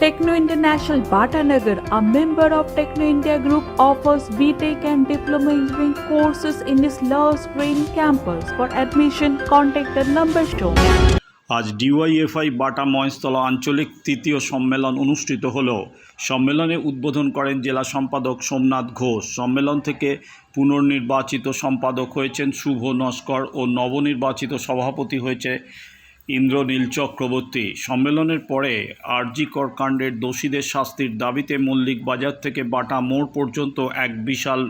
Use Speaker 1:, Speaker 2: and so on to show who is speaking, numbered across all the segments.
Speaker 1: Techno International Bhatanagar, a member of Techno India Group, offers BTEC and Diploma Engineering courses in its Love Green campus. For admission, contact the number shown.
Speaker 2: আজ DYFI Bata Maheshtala আঞ্চলিক তৃতীয় সম্মেলন অনুষ্ঠিত হলো সম্মেলনে উদ্বোধন করেন জেলা সম্পাদক সোমনাথ ঘোষ সম্মেলন থেকে পুনর্নির্বাচিত সম্পাদক হয়েছেন শুভ নস্কর ও নবনির্বাচিত সভাপতি হয়েছে ইন্দ্রনীল চক্রবর্তী। সম্মেলনের পরে আরজিকর কাণ্ডের দোষীদের শাস্তির দাবিতে মল্লিক বাজার থেকে বাটা মোড় পর্যন্ত এক বিশাল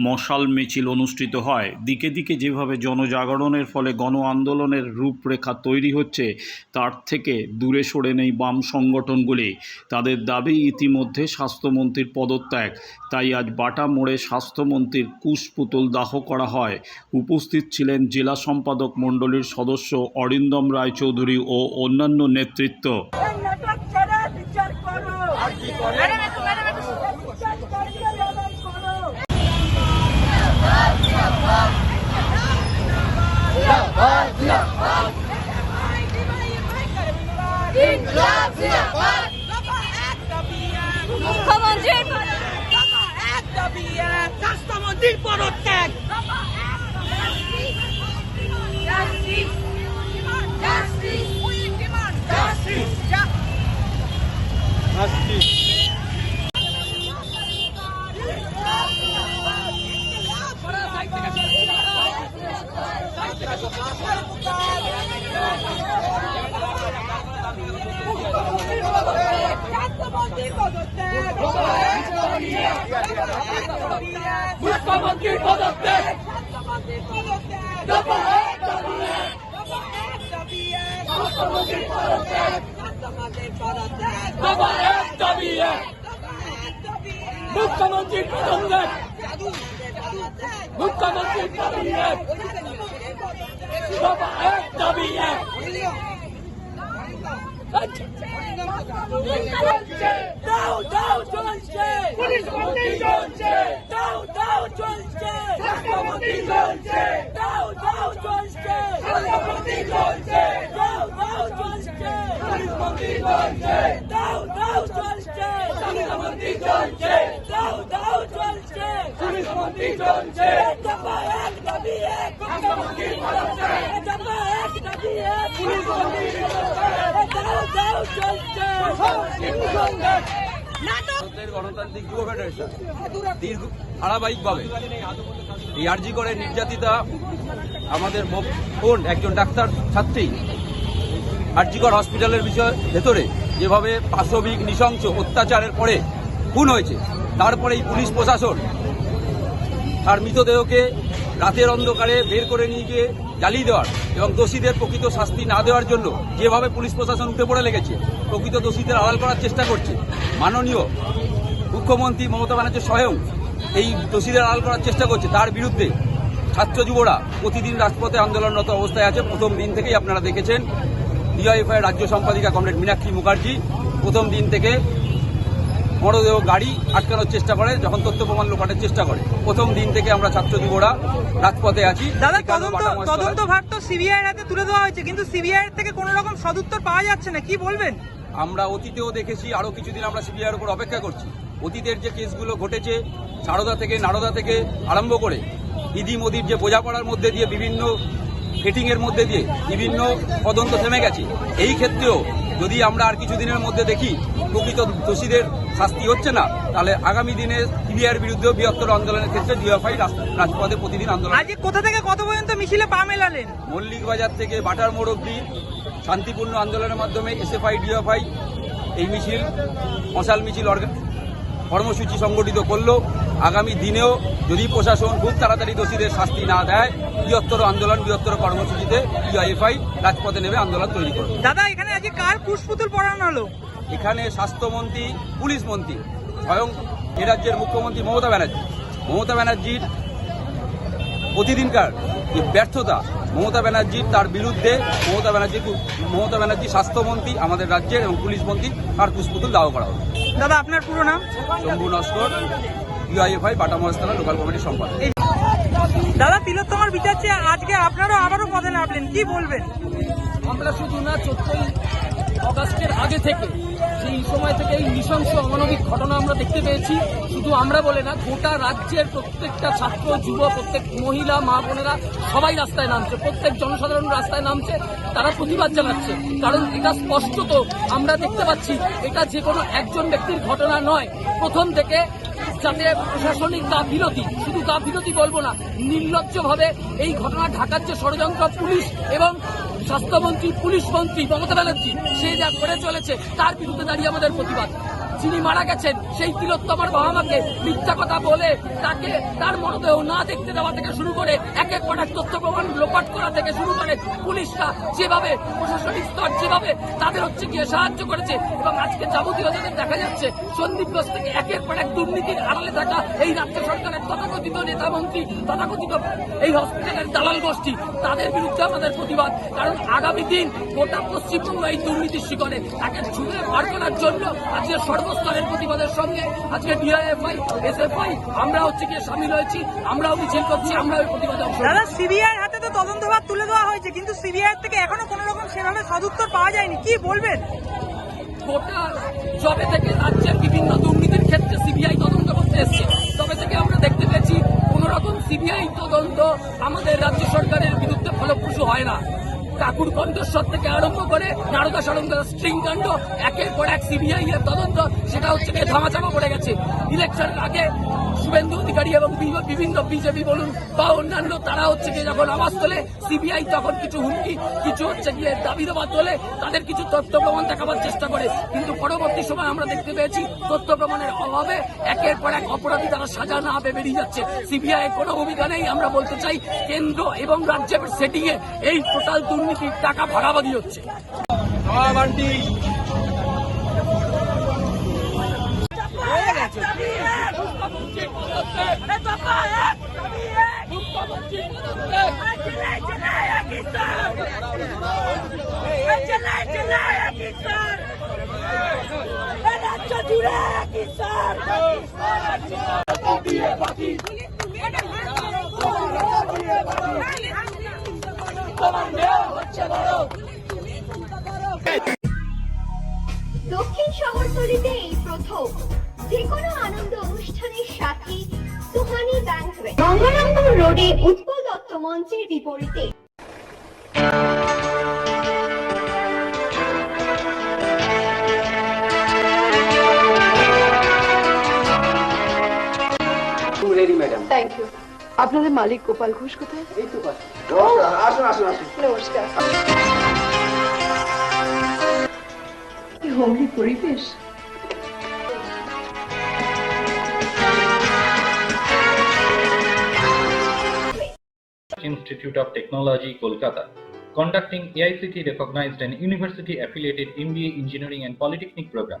Speaker 2: মশাল মিছিল অনুষ্ঠিত হয়। দিকে দিকে যেভাবে জনজাগরণের ফলে গণ আন্দোলনের রূপরেখা তৈরি হচ্ছে তার থেকে দূরে সরে নেই বাম সংগঠনগুলি। তাদের দাবি ইতিমধ্যে স্বাস্থ্যমন্ত্রীর পদত্যাগ। তাই আজ বাটা মোড়ে স্বাস্থ্যমন্ত্রীর কুশপুতুল দাহ করা হয়। উপস্থিত ছিলেন জেলা সম্পাদক মণ্ডলীর সদস্য অরিন্দম রায়চৌধুরী ও অন্যান্য নেতৃত্ব।
Speaker 3: স্বাস্থ্যমন্ত্রীর পদত্যাগ। মুখ্যমন্ত্রীর পদত্যাগ স্বাস্থ্যমন্ত্রীর পদত্যাগ দফা এক দাবি এক দফা এক দাবি এক মুখ্যমন্ত্রীর পদত্যাগ স্বাস্থ্যমন্ত্রীর পদত্যাগ দফা এক দাবি এক দফা এক দাবি মুখ্যমন্ত্রীর পদত্যাগ মুখ্যমন্ত্রীর পদত্যাগ দফা এক দাবি এক। দাও দাও চলছে। পুলিশ মন্ত্রী চলছে। দাও দাও চলছে। রাষ্ট্রপতি চলছে। দাও দাও চলছে। রাষ্ট্রপতি চলছে। দাও দাও চলছে। পুলিশ মন্ত্রী চলছে। দাও দাও চলছে। রাষ্ট্রপতি চলছে দাও দাও চলছে পুলিশ মন্ত্রী চলছে দফা এক দাবি এক রাষ্ট্রপতি চলছে দফা এক দাবি এক পুলিশ মন্ত্রী চলছে দাও দাও চলছে
Speaker 4: ধারাবাহিকভাবে এই আরজি করে নির্যাতিতা আমাদের বোন একজন ডাক্তার ছাত্রী আরজিকর হসপিটালের বিষয় ভেতরে যেভাবে পাশবিক নৃশংস অত্যাচারের পরে খুন হয়েছে তারপরে এই পুলিশ প্রশাসন তার মৃতদেহকে রাতের অন্ধকারে বের করে নিয়ে গিয়ে জ্বালিয়ে দেওয়ার এবং দোষীদের প্রকৃত শাস্তি না দেওয়ার জন্য যেভাবে পুলিশ প্রশাসন উঠে পড়ে লেগেছে, প্রকৃত দোষীদের আড়াল করার চেষ্টা করছে। মাননীয় মুখ্যমন্ত্রী মমতা ব্যানার্জি স্বয়ং এই দোষীদের আড়াল করার চেষ্টা করছে। তার বিরুদ্ধে ছাত্র যুবরা প্রতিদিন রাজপথে আন্দোলনরত অবস্থায় আছে। প্রথম দিন থেকেই আপনারা দেখেছেন ডিআইএফআই রাজ্য সম্পাদিকা কমরেড মীনাক্ষী মুখার্জি, প্রথম দিন থেকে মরদেহ গাড়ি আটকানোর চেষ্টা করে যখন তথ্য প্রমাণ লোপাটের চেষ্টা করে। প্রথম দিন থেকে আমরা ছাত্র যুবরা রাজপথে আছি।
Speaker 5: দাদা তো সিবিআই এর হাতে তুলে দেওয়া হয়েছে কিন্তু সিবিআই থেকে কোনো রকম সদুত্তর পাওয়া যাচ্ছে না কি বলবেন?
Speaker 4: আমরা অতীতেও দেখেছি আরও কিছুদিন আমরা সিবিআইয়ের উপর অপেক্ষা করছি। অতীতের যে কেসগুলো ঘটেছে সারদা থেকে নারদা থেকে আরম্ভ করে দিদি মোদির যে বোঝাপড়ার মধ্যে দিয়ে বিভিন্ন ফিটিং এর মধ্যে দিয়ে বিভিন্ন তদন্ত থেমে গেছে। এই ক্ষেত্রেও যদি আমরা আর কিছুদিনের মধ্যে দেখি প্রকৃত দোষীদের শাস্তি হচ্ছে না তাহলে আগামী দিনে সিবিআইয়ের বিরুদ্ধেও বৃহত্তর আন্দোলনের ক্ষেত্রে ডিএফআই রাজপথে প্রতিদিন আন্দোলন
Speaker 5: আজকে কোথা থেকে কত পর্যন্ত মিছিলে পা মেলালেন?
Speaker 4: মল্লিক বাজার থেকে বাটার মোড় অব্দি শান্তিপূর্ণ আন্দোলনের মাধ্যমে এসএফআই ডিএফআই এই মিছিল মশাল মিছিল কর্মসূচি সংগঠিত করল আগামী দিনেও যদি প্রশাসন খুব তাড়াতাড়ি দোষীদের শাস্তি না দেয় বৃহত্তর আন্দোলন বৃহত্তর কর্মসূচিতে ইআইএফআই রাজপথে নেমে আন্দোলন তৈরি করবে।
Speaker 5: দাদা এখানে আজকে কার কুশপুতুল পড়ানো হলো?
Speaker 4: এখানে স্বাস্থ্যমন্ত্রী পুলিশ মন্ত্রী স্বয়ং এ রাজ্যের মুখ্যমন্ত্রী মমতা ব্যানার্জি। মমতা ব্যানার্জির প্রতিদিনকার যে ব্যর্থতা মমতা ব্যানার্জির তার বিরুদ্ধে মমতা ব্যানার্জি মমতা ব্যানার্জি স্বাস্থ্যমন্ত্রী আমাদের রাজ্যের এবং পুলিশ মন্ত্রী তার কুশপুতুল দাও করা হবে
Speaker 5: দাদা আপনার পুরো নাম?
Speaker 4: শম্ভু নস্কর ইউআইএফআই বাটা মহাস্থানা লোকাল কমিটির সম্পাদক।
Speaker 5: দাদা তিলোত্তমার বিচার চেয়ে আজকে আপনারা আবারও পদে নামলেন কি বলবেন?
Speaker 6: আমরা শুধু না চোদ্দই
Speaker 7: অগাস্টের আগে থেকে সেই সময় থেকে এই নৃশংস অমানবিক ঘটনা আমরা দেখতে পেয়েছি, শুধু আমরা বলে না, গোটা রাজ্যের প্রত্যেকটা ছাত্র যুব প্রত্যেক মহিলা, মা বোনেরা সবাই রাস্তায় নামছে, প্রত্যেক জনসাধারণ রাস্তায় নামছে, তারা প্রতিবাদ জানাচ্ছে, কারণ এটা স্পষ্টত আমরা দেখতে পাচ্ছি, এটা যে কোনো একজন ব্যক্তির ঘটনা নয়। প্রথম থেকে যাতে প্রশাসনিক গাফিলতি শুধু গাফিলতি বলব না, নির্লজ্জভাবে এই ঘটনা ঢাকার যে ষড়যন্ত্র, পুলিশ এবং স্বাস্থ্যমন্ত্রী পুলিশ মন্ত্রী মমতা ব্যানার্জি সে যা করে চলেছে তার বিরুদ্ধে দাঁড়িয়ে আমাদের প্রতিবাদ। যিনি মারা গেছেন, সেই তিলোত্তমার বাবা মাকে মিথ্যা কথা বলে তাকে তার মরদেহ না দেখতে দেওয়া থেকে শুরু করে এক এক কটা তথ্য প্রমাণ লোপাট করা থেকে শুরু করে পুলিশরা যেভাবে, প্রশাসনিক স্তর যেভাবে তাদের হচ্ছে গিয়ে সাহায্য করেছে এবং আজকে যাবতীয় যাদের দেখা যাচ্ছে, সন্দীপ ঘোষ থেকে একের পর এক দুর্নীতির আড়ালে থাকা এই রাজ্য সরকারের তথাকথিত নেতা মন্ত্রী, তথাকথিত এই হসপিটালের দালাল গোষ্ঠী, তাদের বিরুদ্ধে আমাদের প্রতিবাদ। কারণ আগামী দিন গোটা পশ্চিমবঙ্গ এই দুর্নীতির শিকড়ে তাকে ছুঁড়ে বার করার জন্য আজকে সর্বস্তরের প্রতিবাদের সঙ্গে আজকে ডিআইএফআই এসএফআই আমরা হচ্ছে গিয়ে সামিল হয়েছি আমরাও মিছিল করছি আমরাও এই প্রতিবাদে অংশ
Speaker 5: দাদা সিবিআই হাতে তো তদন্তভার তুলে দেওয়া হয়েছে কিন্তু সিবিআই থেকে এখনও কোনো রকম সেভাবে সদুত্তর পাওয়া যায়নি। কি বলবেন?
Speaker 7: গোটা জবে থেকে রাজ্যের বিভিন্ন দুর্নীতির ক্ষেত্রে সিবিআই তদন্ত করতে এসছে তবে থেকে আমরা দেখতে পেয়েছি কোন রকম সিবিআই তদন্ত আমাদের রাজ্য সরকারের বিরুদ্ধে ফলপ্রসূ হয় না। ঠাকুর কণ্ঠস্বর থেকে আরম্ভ করে নারদা সরঙ্গের স্ট্রিং কাণ্ড একের পর এক সিবিআই এর তদন্ত, সেটা হচ্ছে গিয়ে ধামাচাপা পড়ে গেছে। ইলেকশন আগে শুভেন্দু অধিকারী এবং বিভিন্ন বিজেপি বলুন বা অন্যান্য, তারা হচ্ছে গিয়ে যখন আওয়াজ তোলে সিবিআই তখন কিছু হুমকি, কিছু হচ্ছে গিয়ে দাবি দেওয়া তোলে তাদের কিছু তথ্য প্রমাণ দেখাবার চেষ্টা করে। কিন্তু পরবর্তী সময় আমরা দেখতে পেয়েছি, তথ্য প্রমাণের অভাবে একের পর এক অপরাধী তারা সাজা না হবে বেরিয়ে যাচ্ছে। সিবিআই কোনো ভূমিকা নেই, আমরা বলতে চাই, কেন্দ্র এবং রাজ্যের সেটিং এ এই টোটাল দুর্নীতির টাকা ভাগাভাগি হচ্ছে
Speaker 6: দক্ষিণ শহরতলিতে এই প্রথম যে কোনো আনন্দ অনুষ্ঠানের সাথে সুহানি ব্যাংকুয়েট গঙ্গারামপুর রোডে উৎপল দত্ত মঞ্চের বিপরীতে।
Speaker 8: ম্যাডাম
Speaker 9: থ্যাংক আপনাদের মালিক গোপাল ঘোষ কোথায়
Speaker 8: এই তো আসুন আসুন আসুন
Speaker 9: নমস্কার হোমলি পরিবেশ
Speaker 10: Institute of Technology, Kolkata, conducting AICT recognized and university affiliated MBA Engineering and Polytechnic program.